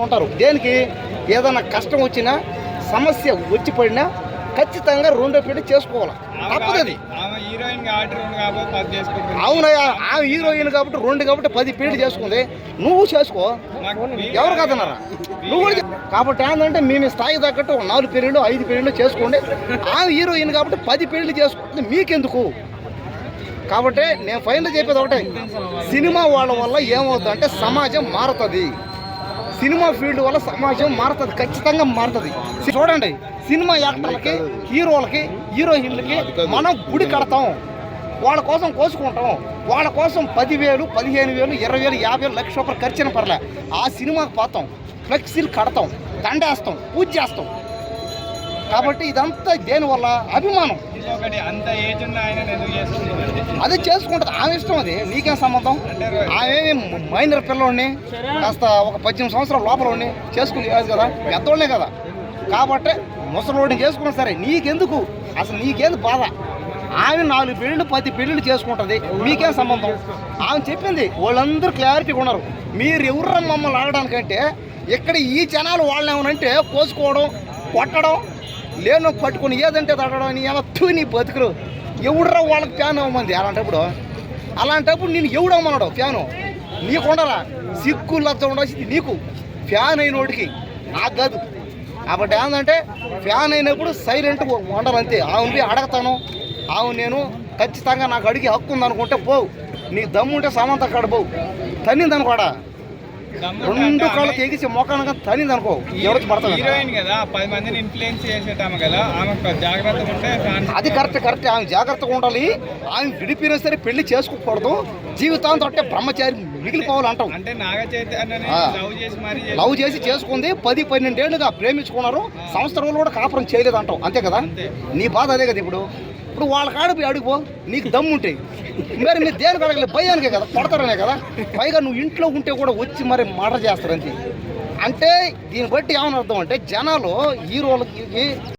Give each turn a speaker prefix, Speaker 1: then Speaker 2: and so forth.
Speaker 1: కొంటారు దేనికి? ఏదైనా కష్టం వచ్చినా సమస్య వచ్చి పడినా ఖచ్చితంగా రెండో పెళ్ళి చేసుకోవాలి? తప్పదు అది.
Speaker 2: ఆమె హీరోయిన్ కాబట్టి రెండు కాబట్టి పది చేసుకుంటుంది.
Speaker 1: అవునయ్యా ఆమె హీరోయిన్ కాబట్టి రెండు కాబట్టి పది పెళ్ళి చేసుకుంది. నువ్వు చేసుకో. ఎవరు కదన్నారా? నువ్వు కాబట్టి ఏంటంటే మేము స్థాయి తగ్గట్టు నాలుగు పెళ్ళిళ్ళు ఐదు పెళ్ళిళ్ళు చేసుకోండి. ఆమె హీరోయిన్ కాబట్టి పది పెళ్ళి చేసుకుంటుంది మీకెందుకు? కాబట్టి నేను ఫైనల్ చెప్పేది ఒకటే. సినిమా వాళ్ళ వల్ల ఏమవుతుందంటే సమాజం మారుతుంది. సినిమా ఫీల్డ్ వల్ల సమాజం మారుతుంది ఖచ్చితంగా మారుతుంది. చూడండి సినిమా యాక్టర్లకి హీరోలకి హీరోయిన్లకి మనం గుడి కడతాం. వాళ్ళ కోసం కోసుకుంటాం. వాళ్ళ కోసం పదివేలు పదిహేను వేలు ఇరవై వేలు యాభై వేలు లక్ష రూపాయలు ఖర్చున పర్లే. ఆ సినిమాకి పోతాం. ఫ్లెక్సీలు కడతాం. దండేస్తాం. పూజ చేస్తాం. కాబట్టి ఇదంతా దేనివల్ల? అభిమానం. అదే చేసుకుంటుంది. ఆమె ఇష్టం అది. నీకేం సంబంధం? ఆమె మైనర్ పిల్లోడిని కాస్త ఒక పద్దెనిమిది సంవత్సరాల లోపల ఉండి చేసుకుని కాదు కదా? పెద్దోళ్ళే కదా. కాబట్టి ముసలోడిని చేసుకున్నా సరే నీకెందుకు? అసలు నీకేంది బాధ? ఆమె నాలుగు పెళ్ళిళ్ళు పది పెళ్ళిళ్ళు చేసుకుంటుంది. మీకేం సంబంధం? ఆమె చెప్పింది. వాళ్ళందరూ క్లారిటీగా ఉన్నారు. మీరు ఎవరు మమ్మల్ని ఆడడానికంటే ఇక్కడ ఈ జనాలు వాళ్ళని ఏమనంటే కోసుకోవడం కొట్టడం లేను పట్టుకుని ఏదంటే తడడం నీ ఎలా తూ నీ బతుకులు. ఎవడురా వాళ్ళకి ఫ్యాన్ అవ్వమంది అలాంటప్పుడు? అలాంటప్పుడు నేను ఎవడమ్మన్నాడు ఫ్యాను? నీకు సిక్కు లబ్ధ లచ్చ ఉండాల్సింది నీకు. ఫ్యాన్ అయినోడికి నాకు కాదు. కాబట్టి ఏంటంటే ఫ్యాన్ అయినప్పుడు సైలెంట్ ఉండాలంతే ఆవుని అడగతాను. ఆవు నేను ఖచ్చితంగా నాకు అడిగి హక్కు ఉందనుకుంటే పోవు నీ దమ్ముంటే సమంత కాడ పోవు తన్నిందని రెండు కాళ్ళకి ఎగిసి మొక్కనగా తనింది అనుకో. ఎవరికి పడతాను
Speaker 2: హీరోయిన్ కదా పది మందిని ఇన్ఫ్లుయెన్స్ చేసేటామె కదా ఆమె జాగ్రత్తగా ఉంటే
Speaker 1: అది కరెక్ట్ కరెక్ట్ ఆమె జాగ్రత్తగా ఉండాలి. ఆమె విడిపోయినా సరే పెళ్ళి చేసుకోకూడదు. జీవితాంతం అంటే బ్రహ్మచారి మిగిలిపోవాలి అంటాం
Speaker 2: నాగ చైతన్యని
Speaker 1: ఆ.
Speaker 2: లవ్ చేసి మరి
Speaker 1: లవ్ చేసి చేసుకుంది. పది పన్నెండేళ్ళుగా ప్రేమించుకున్నారు. సంవత్సరంలో కూడా కాపురం చేయలేదు అంటాం అంతే కదా. నీ బాధ అదే కదా ఇప్పుడు. ఇప్పుడు వాళ్ళ కాడ పోయి అడుగుపో నీకు దమ్ము ఉంటాయి మరి మీరు దేనికి అడగలేదు భయానికే కదా కొడతారనే కదా. పైగా నువ్వు ఇంట్లో ఉంటే కూడా వచ్చి మరి మాట చేస్తారని అంటే దీన్ని బట్టి ఏమని అర్థం అంటే జనాలు హీరోలకి